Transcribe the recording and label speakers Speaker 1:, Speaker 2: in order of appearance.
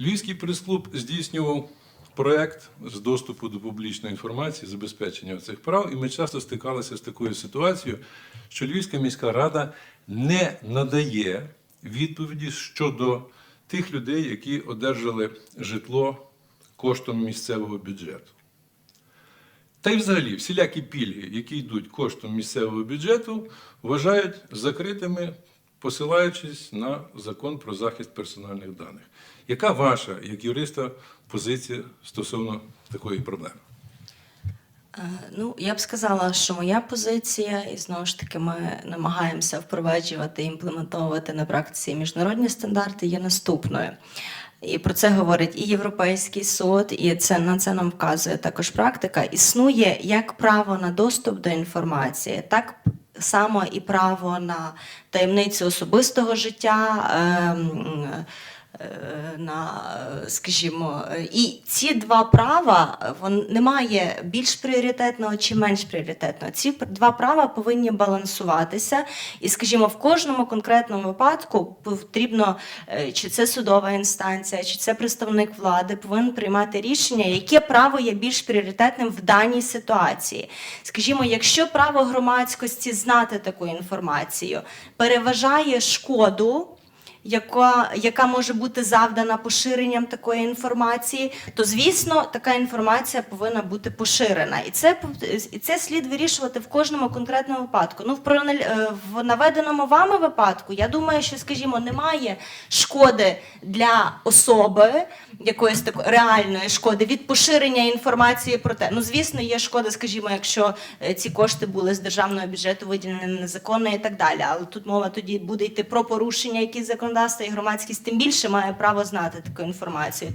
Speaker 1: Львівський прес-клуб здійснював проект з доступу до публічної інформації, забезпечення цих прав, і ми часто стикалися з такою ситуацією, що Львівська міська рада не надає відповіді щодо тих людей, які одержали житло коштом місцевого бюджету. Та й взагалі всілякі пільги, які йдуть коштом місцевого бюджету, вважають закритими, посилаючись на закон про захист персональних даних. Яка ваша, як юриста, позиція стосовно такої проблеми?
Speaker 2: Е, Ну, я б сказала, що моя позиція, і знову ж таки, ми намагаємося впроваджувати і імплементовувати на практиці міжнародні стандарти, є наступною. І про це говорить і Європейський суд, і це на це нам вказує також практика. Існує як право на доступ до інформації, так само і право на таємницю особистого життя. е, на, е, скажімо, е, і ці два права вон немає більш пріоритетного чи менш пріоритетного. Ці два права повинні балансуватися, і, скажімо, в кожному конкретному випадку потрібно, е, чи це судова інстанція, чи це представник влади, повинен приймати рішення, яке право є більш пріоритетним в даній ситуації. Скажімо, якщо право громадськості знати таку інформацію переважає шкоду яка, яка може бути завдана поширенням такої інформації, то звісно така інформація повинна бути поширена. І це і це слід вирішувати в кожному конкретному випадку. Ну, в проанал- е, в наведеному вами випадку, я думаю, що, скажімо, немає шкоди для особи, якоїсь такої реальної шкоди від поширення інформації про те. Ну, звісно, є шкода, скажімо, якщо е, ці кошти були з державного бюджету виділені незаконно і так далі. Але тут мова тоді буде йти про порушення якісь законодавства, і громадськість тим більше має право знати таку інформацію.